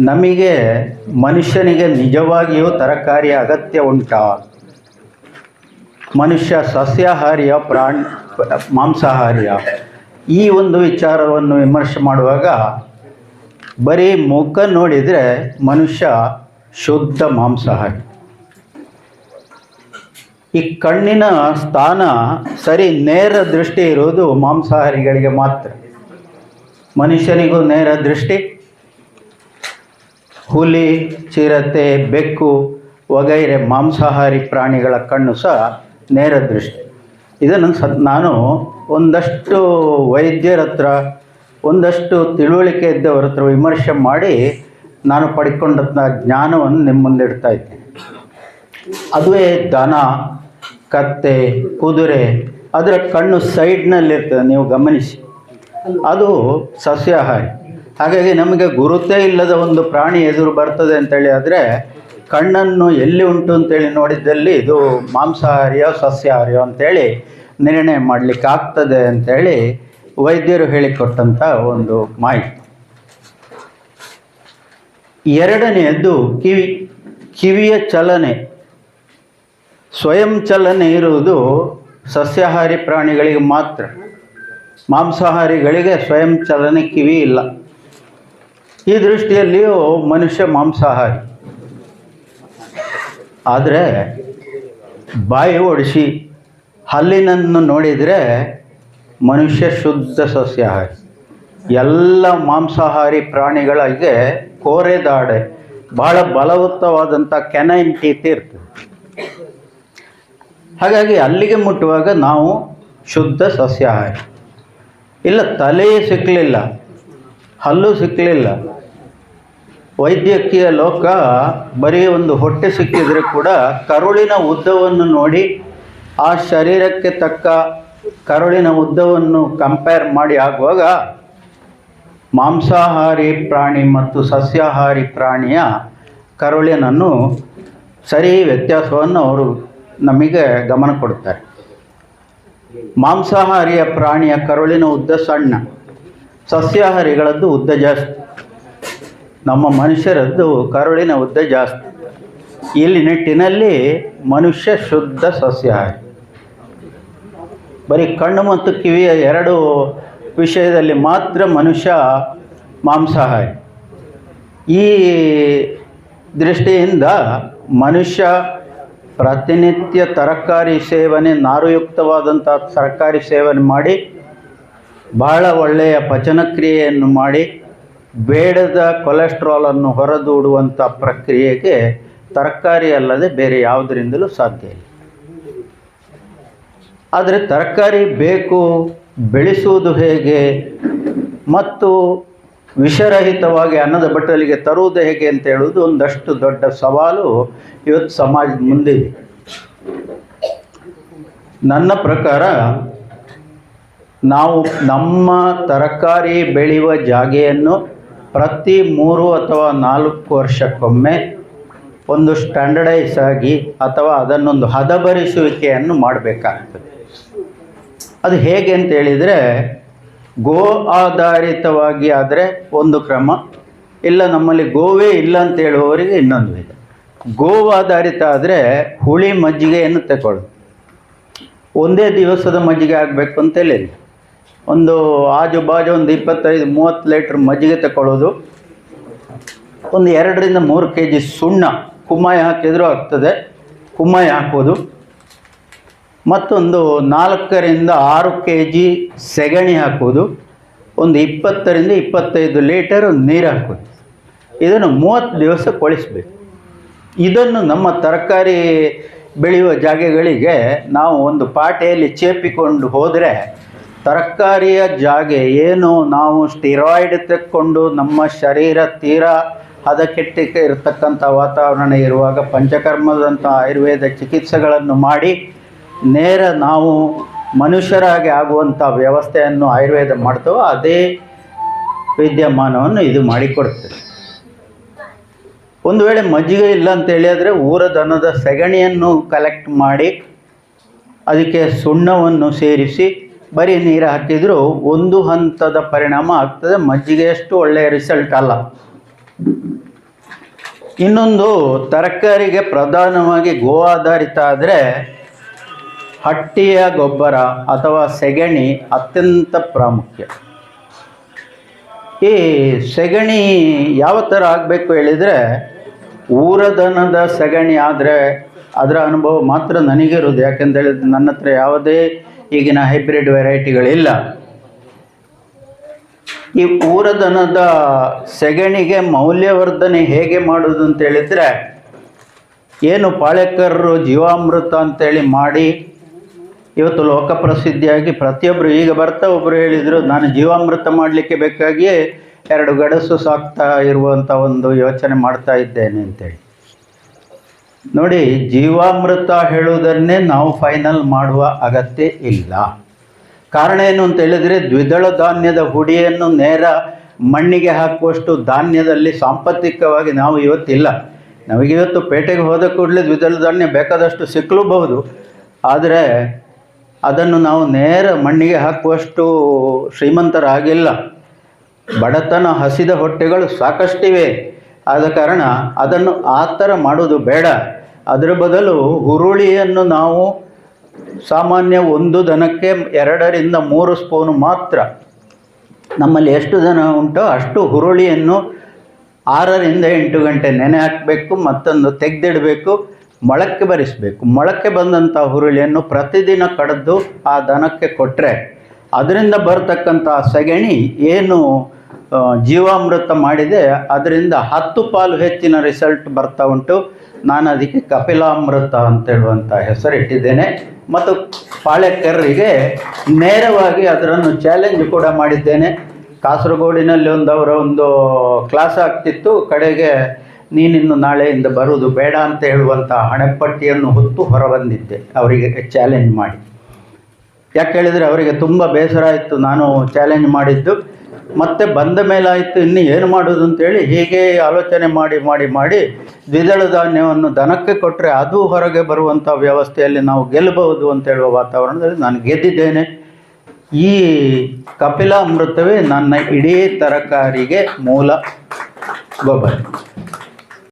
ನಮಗೆ ಮನುಷ್ಯನಿಗೆ ನಿಜವಾಗಿಯೂ ತರಕಾರಿ ಅಗತ್ಯ ಉಂಟಾ? ಮನುಷ್ಯ ಸಸ್ಯಾಹಾರಿಯ, ಪ್ರಾಣಿ, ಮಾಂಸಾಹಾರಿಯ. ಈ ಒಂದು ವಿಚಾರವನ್ನು ವಿಮರ್ಶೆ ಮಾಡುವಾಗ ಬರೀ ಮುಖ ನೋಡಿದರೆ ಮನುಷ್ಯ ಶುದ್ಧ ಮಾಂಸಾಹಾರಿ. ಈ ಕಣ್ಣಿನ ಸ್ಥಾನ ಸರಿ ನೇರ ದೃಷ್ಟಿ ಇರುವುದು ಮಾಂಸಾಹಾರಿಗಳಿಗೆ ಮಾತ್ರ. ಮನುಷ್ಯನಿಗೂ ನೇರ ದೃಷ್ಟಿ ಹುಲಿ, ಚಿರತೆ, ಬೆಕ್ಕು ವಗೈರೆ ಮಾಂಸಾಹಾರಿ ಪ್ರಾಣಿಗಳ ಕಣ್ಣು ಸಹ ನೇರ ದೃಷ್ಟಿ. ಇದನ್ನು ಸ ನಾನು ಒಂದಷ್ಟು ವೈದ್ಯರ ಹತ್ರ, ಒಂದಷ್ಟು ತಿಳುವಳಿಕೆ ಇದ್ದವರ ಹತ್ರ ವಿಮರ್ಶೆ ಮಾಡಿ ನಾನು ಪಡ್ಕೊಂಡಂಥ ಜ್ಞಾನವನ್ನು ನಿಮ್ಮ ಮುಂದೆ ಇಡ್ತಾ ಇದ್ದೇನೆ. ಅದುವೇ ದನ, ಕತ್ತೆ, ಕುದುರೆ, ಅದರ ಕಣ್ಣು ಸೈಡ್ನಲ್ಲಿರ್ತದೆ, ನೀವು ಗಮನಿಸಿ. ಅದು ಸಸ್ಯಾಹಾರಿ. ಹಾಗಾಗಿ ನಮಗೆ ಗುರುತೇ ಇಲ್ಲದ ಒಂದು ಪ್ರಾಣಿ ಎದುರು ಬರ್ತದೆ ಅಂತೇಳಿ ಆದರೆ ಕಣ್ಣನ್ನು ಎಲ್ಲಿ ಉಂಟು ಅಂತೇಳಿ ನೋಡಿದ್ದಲ್ಲಿ ಇದು ಮಾಂಸಾಹಾರಿಯೋ ಸಸ್ಯಾಹಾರಿಯೋ ಅಂತೇಳಿ ನಿರ್ಣಯ ಮಾಡಲಿಕ್ಕೆ ಆಗ್ತದೆ ಅಂತೇಳಿ ವೈದ್ಯರು ಹೇಳಿಕೊಟ್ಟಂಥ ಒಂದು ಮಾಹಿತಿ. ಎರಡನೆಯದ್ದು ಕಿವಿ, ಕಿವಿಯ ಚಲನೆ. ಸ್ವಯಂ ಚಲನೆ ಇರುವುದು ಸಸ್ಯಾಹಾರಿ ಪ್ರಾಣಿಗಳಿಗೆ ಮಾತ್ರ. ಮಾಂಸಾಹಾರಿಗಳಿಗೆ ಸ್ವಯಂ ಚಲನೆ ಕಿವಿ ಇಲ್ಲ. ಈ ದೃಷ್ಟಿಯಲ್ಲಿಯೂ ಮನುಷ್ಯ ಮಾಂಸಾಹಾರಿ. ಆದರೆ ಬಾಯಿ ಒಡಿಸಿ ಹಲ್ಲಿನನ್ನು ನೋಡಿದರೆ ಮನುಷ್ಯ ಶುದ್ಧ ಸಸ್ಯಾಹಾರಿ. ಎಲ್ಲ ಮಾಂಸಾಹಾರಿ ಪ್ರಾಣಿಗಳಿಗೆ ಕೋರೆದಾಡೆ ಬಹಳ ಬಲವತ್ತವಾದಂಥ ಕೆನೈನ್ ಟೀತ್ ಇರ್ತದೆ. ಹಾಗಾಗಿ ಅಲ್ಲಿಗೆ ಮುಟ್ಟುವಾಗ ನಾವು ಶುದ್ಧ ಸಸ್ಯಾಹಾರಿ. ಇಲ್ಲ ತಲೆಯೇ ಸಿಕ್ಕಲಿಲ್ಲ ಹಲ್ಲು ಸಿಕ್ಕಲಿಲ್ಲ ವೈದ್ಯಕೀಯ ಲೋಕ ಬರೀ ಒಂದು ಹೊಟ್ಟೆ ಸಿಕ್ಕಿದರೆ ಕೂಡ ಕರುಳಿನ ಉದ್ದವನ್ನು ನೋಡಿ ಆ ಶರೀರಕ್ಕೆ ತಕ್ಕ ಕರುಳಿನ ಉದ್ದವನ್ನು ಕಂಪೇರ್ ಮಾಡಿ ಆಗುವಾಗ ಮಾಂಸಾಹಾರಿ ಪ್ರಾಣಿ ಮತ್ತು ಸಸ್ಯಾಹಾರಿ ಪ್ರಾಣಿಯ ಕರುಳಿನನ್ನು ಸರಿ ವ್ಯತ್ಯಾಸವನ್ನು ಅವರು ನಮಗೆ ಗಮನ ಕೊಡ್ತಾರೆ ಮಾಂಸಾಹಾರಿಯ ಪ್ರಾಣಿಯ ಕರುಳಿನ ಉದ್ದ ಸಣ್ಣ, ಸಸ್ಯಾಹಾರಿಗಳದ್ದು ಉದ್ದ ಜಾಸ್ತಿ. ನಮ್ಮ ಮನುಷ್ಯರದ್ದು ಕರುಳಿನ ಉದ್ದ ಜಾಸ್ತಿ. ಇಲ್ಲಿ ನಿಟ್ಟಿನಲ್ಲಿ ಮನುಷ್ಯ ಶುದ್ಧ ಸಸ್ಯಾಹಾರಿ ಬರೀ ಕಣ್ಣು ಮತ್ತು ಕಿವಿಯ ಎರಡು ವಿಷಯದಲ್ಲಿ ಮಾತ್ರ ಮನುಷ್ಯ ಮಾಂಸಾಹಾರಿ. ಈ ದೃಷ್ಟಿಯಿಂದ ಮನುಷ್ಯ ಪ್ರತಿನಿತ್ಯ ತರಕಾರಿ ಸೇವನೆ ನಾರುಯುಕ್ತವಾದಂಥ ತರಕಾರಿ ಸೇವನೆ ಮಾಡಿ, ಬಹಳ ಒಳ್ಳೆಯ ಪಚನಕ್ರಿಯೆಯನ್ನು ಮಾಡಿ ಬೇಡದ ಕೊಲೆಸ್ಟ್ರಾಲನ್ನು ಹೊರದೂಡುವಂಥ ಪ್ರಕ್ರಿಯೆಗೆ ತರಕಾರಿ ಅಲ್ಲದೆ ಬೇರೆ ಯಾವುದರಿಂದಲೂ ಸಾಧ್ಯ ಇಲ್ಲ. ಆದರೆ ತರಕಾರಿ ಬೇಕು, ಬೆಳೆಸುವುದು ಹೇಗೆ, ಮತ್ತು ವಿಷರಹಿತವಾಗಿ ಅನ್ನದ ಬಟ್ಟಲಿಗೆ ತರುವುದು ಹೇಗೆ ಅಂತ ಹೇಳುವುದು ಒಂದಷ್ಟು ದೊಡ್ಡ ಸವಾಲು ಇವತ್ತು ಸಮಾಜದ ಮುಂದೆ ನನ್ನ ಪ್ರಕಾರ ನಾವು ನಮ್ಮ ತರಕಾರಿ ಬೆಳೆಯುವ ಜಾಗೆಯನ್ನು ಪ್ರತಿ ಮೂರು ಅಥವಾ ನಾಲ್ಕು ವರ್ಷಕ್ಕೊಮ್ಮೆ ಒಂದು ಸ್ಟ್ಯಾಂಡರ್ಡೈಸ್ ಆಗಿ ಅಥವಾ ಅದನ್ನೊಂದು ಹದಬರಿಸುವಿಕೆಯನ್ನು ಮಾಡಬೇಕಾಗ್ತದೆ. ಅದು ಹೇಗೆ ಅಂತ ಹೇಳಿದರೆ ಗೋ ಆಧಾರಿತವಾಗಿ ಆದರೆ ಒಂದು ಕ್ರಮ, ಇಲ್ಲ ನಮ್ಮಲ್ಲಿ ಗೋವೇ ಇಲ್ಲ ಅಂತ ಹೇಳುವವರಿಗೆ ಇನ್ನೊಂದು ವಿಧ. ಗೋ ಆಧಾರಿತ ಆದರೆ ಹುಳಿ ಮಜ್ಜಿಗೆಯನ್ನು ತಗೊಳ್ಳಿ ಒಂದೇ ದಿವಸದ ಮಜ್ಜಿಗೆ ಆಗಬೇಕು ಅಂತೇಳಿ ಇಲ್ಲ ಒಂದು ಆಜು ಬಾಜು ಒಂದು ಇಪ್ಪತ್ತೈದು ಮೂವತ್ತು ಲೀಟ್ರ್ ಮಜ್ಜಿಗೆ ತಗೊಳ್ಳೋದು ಒಂದು ಎರಡರಿಂದ ಮೂರು ಕೆ ಜಿ ಸುಣ್ಣ ಕುಮ್ಮಾಯಿ ಹಾಕಿದರೂ ಆಗ್ತದೆ. ಕುಮ್ಮಾಯಿ ಹಾಕೋದು. ಮತ್ತೊಂದು ನಾಲ್ಕರಿಂದ ಆರು ಕೆ ಜಿ ಸೆಗಣಿ ಹಾಕೋದು. ಒಂದು ಇಪ್ಪತ್ತರಿಂದ ಇಪ್ಪತ್ತೈದು ಲೀಟರ್ ನೀರು ಹಾಕೋದು. ಇದನ್ನು ಮೂವತ್ತು ದಿವಸ ಕೊಳಿಸ್ಬೇಕು. ಇದನ್ನು ನಮ್ಮ ತರಕಾರಿ ಬೆಳೆಯುವ ಜಾಗಗಳಿಗೆ ನಾವು ಒಂದು ಪಾಟೆಯಲ್ಲಿ ಚೇಪಿಕೊಂಡು ಹೋದರೆ ತರಕಾರಿಯ ಜಾಗೆ ಏನು ನಾವು ಸ್ಟಿರಾಯ್ಡ್ ತೆಕ್ಕೊಂಡು ನಮ್ಮ ಶರೀರ ತೀರಾ ಕೆಟ್ಟ ಇರತಕ್ಕಂಥ ವಾತಾವರಣ ಇರುವಾಗ ಪಂಚಕರ್ಮದಂಥ ಆಯುರ್ವೇದ ಚಿಕಿತ್ಸೆಗಳನ್ನು ಮಾಡಿ ನೇರ ನಾವು ಮನುಷ್ಯರಾಗಿ ಆಗುವಂಥ ವ್ಯವಸ್ಥೆಯನ್ನು ಆಯುರ್ವೇದ ಮಾಡ್ತೋ, ಅದೇ ವಿದ್ಯಮಾನವನ್ನು ಇದು ಮಾಡಿಕೊಡ್ತದೆ ಒಂದು ವೇಳೆ ಮಜ್ಜಿಗೆ ಇಲ್ಲ ಅಂತ ಹೇಳಿದರೆ ಊರ ದನದ ಸೆಗಣಿಯನ್ನು ಕಲೆಕ್ಟ್ ಮಾಡಿ, ಅದಕ್ಕೆ ಸುಣ್ಣವನ್ನು ಸೇರಿಸಿ ಬರೀ ನೀರು ಹಾಕಿದರೂ ಒಂದು ಹಂತದ ಪರಿಣಾಮ ಆಗ್ತದೆ ಮಜ್ಜಿಗೆಯಷ್ಟು ಒಳ್ಳೆಯ ರಿಸಲ್ಟ್ ಅಲ್ಲ. ಇನ್ನೊಂದು, ತರಕಾರಿಗೆ ಪ್ರಧಾನವಾಗಿ ಗೋ ಆಧಾರಿತ ಆದರೆ, ಹಟ್ಟಿಯ ಗೊಬ್ಬರ ಅಥವಾ ಸೆಗಣಿ ಅತ್ಯಂತ ಪ್ರಾಮುಖ್ಯ. ಈ ಸೆಗಣಿ ಯಾವ ಥರ ಆಗಬೇಕು ಹೇಳಿದರೆ, ಊರದನದ ಸೆಗಣಿ ಆದರೆ ಅದರ ಅನುಭವ ಮಾತ್ರ ನನಗಿರೋದು ಯಾಕೆಂದೇಳಿದ್ರೆ ನನ್ನ ಹತ್ರ ಯಾವುದೇ ಈಗಿನ ಹೈಬ್ರಿಡ್ ವೆರೈಟಿಗಳಿಲ್ಲ. ಈ ಊರದನದ ಸೆಗಣಿಗೆ ಮೌಲ್ಯವರ್ಧನೆ ಹೇಗೆ ಮಾಡೋದು ಅಂತ ಹೇಳಿದ್ರೆ, ಏನು ಪಾಳೆಕರ್ರು ಜೀವಾಮೃತ ಅಂತೇಳಿ ಮಾಡಿ, ಇವತ್ತು ಲೋಕ ಪ್ರಸಿದ್ಧಿಯಾಗಿ ಪ್ರತಿಯೊಬ್ಬರು ಈಗ ಬರ್ತಾ ಒಬ್ಬರು ಹೇಳಿದರು, ನಾನು ಜೀವಾಮೃತ ಮಾಡಲಿಕ್ಕೆ ಬೇಕಾಗಿಯೇ ಎರಡು ಗಡಸು ಸಾಕ್ತಾ ಇರುವಂಥ ಒಂದು ಯೋಚನೆ ಮಾಡ್ತಾ ಇದ್ದೇನೆ ಅಂತೇಳಿ. ನೋಡಿ, ಜೀವಾಮೃತ ಹೇಳುವುದನ್ನೇ ನಾವು ಫೈನಲ್ ಮಾಡುವ ಅಗತ್ಯ ಇಲ್ಲ. ಕಾರಣ ಏನು ಅಂತ ಹೇಳಿದರೆ, ದ್ವಿದಳ ಧಾನ್ಯದ ಹುಡಿಯನ್ನು ನೇರ ಮಣ್ಣಿಗೆ ಹಾಕುವಷ್ಟು ಧಾನ್ಯದಲ್ಲಿ ಸಾಂಪತ್ತಿಕವಾಗಿ ನಾವು ಇವತ್ತಿಲ್ಲ. ನಮಗೆ ಇವತ್ತು ಪೇಟೆಗೆ ಹೋದ ಕೂಡಲೇ ದ್ವಿದಳ ಧಾನ್ಯ ಬೇಕಾದಷ್ಟು ಸಿಕ್ಕಲೂಬಹುದು ಆದರೆ ಅದನ್ನು ನಾವು ನೇರ ಮಣ್ಣಿಗೆ ಹಾಕುವಷ್ಟು ಶ್ರೀಮಂತರಾಗಿಲ್ಲ. ಬಡತನ ಹಸಿದ ಹೊಟ್ಟೆಗಳು ಸಾಕಷ್ಟಿವೆ. ಆದ ಕಾರಣ ಅದನ್ನು ಆ ಥರ ಮಾಡೋದು ಬೇಡ. ಅದರ ಬದಲು ಹುರುಳಿಯನ್ನು ನಾವು ಸಾಮಾನ್ಯ ಒಂದು ದನಕ್ಕೆ ಎರಡರಿಂದ ಮೂರು ಸ್ಪೂನು ಮಾತ್ರ. ನಮ್ಮಲ್ಲಿ ಎಷ್ಟು ದನ ಉಂಟೋ ಅಷ್ಟು ಹುರುಳಿಯನ್ನು ಆರರಿಂದ ಎಂಟು ಗಂಟೆ ನೆನೆ ಹಾಕಬೇಕು, ಮತ್ತೊಂದು ತೆಗೆದಿಡಬೇಕು, ಮೊಳಕ್ಕೆ ಬರಿಸಬೇಕು. ಮೊಳಕ್ಕೆ ಬಂದಂಥ ಹುರುಳಿಯನ್ನು ಪ್ರತಿದಿನ ಕಡಿದು ಆ ದನಕ್ಕೆ ಕೊಟ್ಟರೆ ಅದರಿಂದ ಬರತಕ್ಕಂಥ ಸಗಣಿ ಏನು ಜೀವಾಮೃತ ಮಾಡಿದೆ, ಅದರಿಂದ ಹತ್ತು ಪಾಲು ಹೆಚ್ಚಿನ ರಿಸಲ್ಟ್ ಬರ್ತಾ ಉಂಟು. ನಾನು ಅದಕ್ಕೆ ಕಪಿಲಾಮೃತ ಅಂತ ಹೇಳುವಂಥ ಹೆಸರಿಟ್ಟಿದ್ದೇನೆ. ಮತ್ತು ಪಾಳೆಕರ್ರಿಗೆ ನೇರವಾಗಿ ಅದರನ್ನು ಚಾಲೆಂಜ್ ಕೂಡ ಮಾಡಿದ್ದೇನೆ. ಕಾಸರಗೋಡಿನಲ್ಲಿ ಒಂದು ಅವರ ಒಂದು ಕ್ಲಾಸ್ ಆಗ್ತಿತ್ತು. ಕಡೆಗೆ ನೀನಿನ್ನು ನಾಳೆಯಿಂದ ಬರುವುದು ಬೇಡ ಅಂತ ಹೇಳುವಂಥ ಹಣೆಪಟ್ಟಿಯನ್ನು ಹೊತ್ತು ಹೊರಬಂದಿದ್ದೆ. ಅವರಿಗೆ ಚಾಲೆಂಜ್ ಮಾಡಿ. ಯಾಕೆ ಹೇಳಿದರೆ ಅವರಿಗೆ ತುಂಬ ಬೇಸರ ಆಯಿತು. ನಾನು ಚಾಲೆಂಜ್ ಮಾಡಿದ್ದು. ಮತ್ತೆ ಬಂದ ಮೇಲೆ ಆಯಿತು ಇನ್ನು ಏನು ಮಾಡೋದು ಅಂತೇಳಿ ಹೀಗೆ ಆಲೋಚನೆ ಮಾಡಿ ಮಾಡಿ ಮಾಡಿ ದ್ವಿದಳ ಧಾನ್ಯವನ್ನು ದನಕ್ಕೆ ಕೊಟ್ಟರೆ ಅದು ಹೊರಗೆ ಬರುವಂಥ ವ್ಯವಸ್ಥೆಯಲ್ಲಿ ನಾವು ಗೆಲ್ಲಬಹುದು ಅಂತ ಹೇಳುವ ವಾತಾವರಣದಲ್ಲಿ ನಾನು ಗೆದ್ದಿದ್ದೇನೆ. ಈ ಕಪಿಲ ಅಮೃತವೇ ನನ್ನ ಇಡೀ ತರಕಾರಿಗೆ ಮೂಲ ಗೊಬ್ಬರ.